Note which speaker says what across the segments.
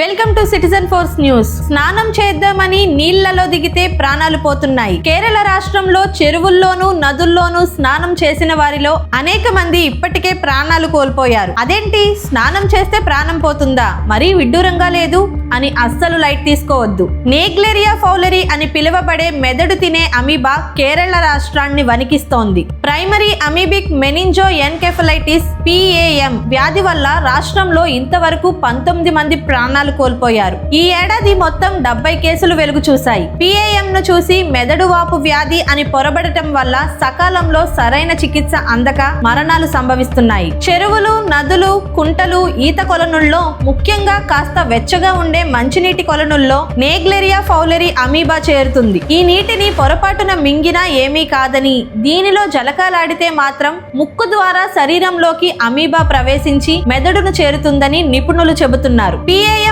Speaker 1: Welcome to citizen force news. స్నానం చేద్దామని నీళ్ళలో దిగితే ప్రాణాలు పోతున్నాయి. కేరళ రాష్ట్రంలో చెరువుల్లోనూ నదుల్లోనూ స్నానం చేసిన వారిలో అనేక మంది ఇప్పటికే ప్రాణాలు కోల్పోయారు. అదేంటి? స్నానం చేస్తే ప్రాణం పోతుందా? మరీ విడ్డూరంగా లేదు అని అస్సలు లైట్ తీసుకోవద్దు. నేగ్లెరియా ఫౌలరీ అని పిలువబడే మెదడు తినే అమీబా కేరళ రాష్ట్రాన్ని వణికిస్తోంది. Primary amoebic meningoencephalitis PAM వ్యాధి వల్ల రాష్ట్రంలో ఇంతవరకు పంతొమ్మిది మంది ప్రాణాలు కోల్పోయారు. ఈ ఏడాది మొత్తం డెబ్బై కేసులు వెలుగు చూశాయి. పిఏఎం ను చూసి మెదడు వాపు వ్యాధి అని పొరబడటం వల్ల సకాలంలో సరైన చికిత్స అందక మరణాలు సంభవిస్తున్నాయి. చెరువులు నదులు కుంటలు ఈత కొలనుల్లో ముఖ్యంగా కాస్త వెచ్చగా ఉండే మంచినీటి కొలనుల్లో నేగ్లెరియా ఫౌలరీ అమీబా చేరుతుంది. ఈ నీటిని పొరపాటున మింగినా ఏమీ కాదని దీనిలో జలకాలాడితే మాత్రం ముక్కు ద్వారా శరీరంలోకి అమీబా ప్రవేశించి మెదడును చేరుతుందని నిపుణులు చెబుతున్నారు. పిఏఎం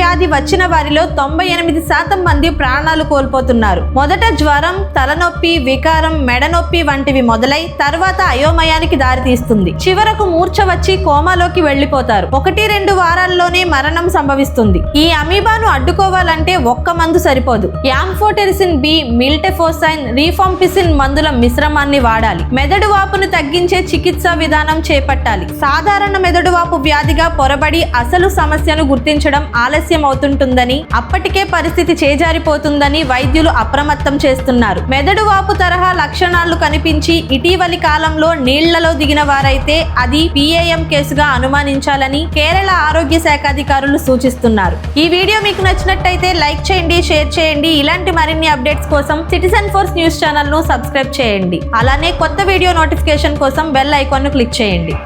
Speaker 1: వ్యాధి వచ్చిన వారిలో తొంభై ఎనిమిది శాతం మంది ప్రాణాలు కోల్పోతున్నారు. మొదట జ్వరం తలనొప్పి వికారం మెడ నొప్పి వంటివి మొదలై తర్వాత అయోమయానికి దారితీస్తుంది. చివరకు మూర్ఛ వచ్చి కోమాలోకి వెళ్ళిపోతారు ఒకటి రెండు వారాల్లోనే మరణం సంభవిస్తుంది. ఈ అమీబాను అడ్డుకోవాలంటే ఒక్క మందు సరిపోదు. యాంఫోటెరిసిన్ బి మిల్టెఫోసైన్ రీఫాంపిసిన్ మందుల మిశ్రమాన్ని వాడాలి. మెదడు వాపును తగ్గించే చికిత్సా విధానం చేపట్టాలి. సాధారణ మెదడు వాపు వ్యాధిగా పొరబడి అసలు సమస్యను గుర్తించడం ఆలస్యం ఆలస్యం అవుతుంటుందని అప్పటికే పరిస్థితి చేజారిపోతుందని వైద్యులు అప్రమత్తం చేస్తున్నారు. మెదడు వాపు తరహా లక్షణాలు కనిపించి ఇటీవలి కాలంలో నీళ్ళలో దిగిన వారైతే అది పిఏఎం కేసుగా అనుమానించాలని కేరళ ఆరోగ్య శాఖ అధికారులు సూచిస్తున్నారు. ఈ వీడియో మీకు నచ్చినట్టయితే లైక్ చేయండి షేర్ చేయండి. ఇలాంటి మరిన్ని అప్డేట్స్ కోసం సిటిజన్ ఫోర్స్ న్యూస్ ఛానల్ను సబ్స్క్రైబ్ చేయండి. అలానే కొత్త వీడియో నోటిఫికేషన్ కోసం బెల్ ఐకాన్ను క్లిక్ చేయండి.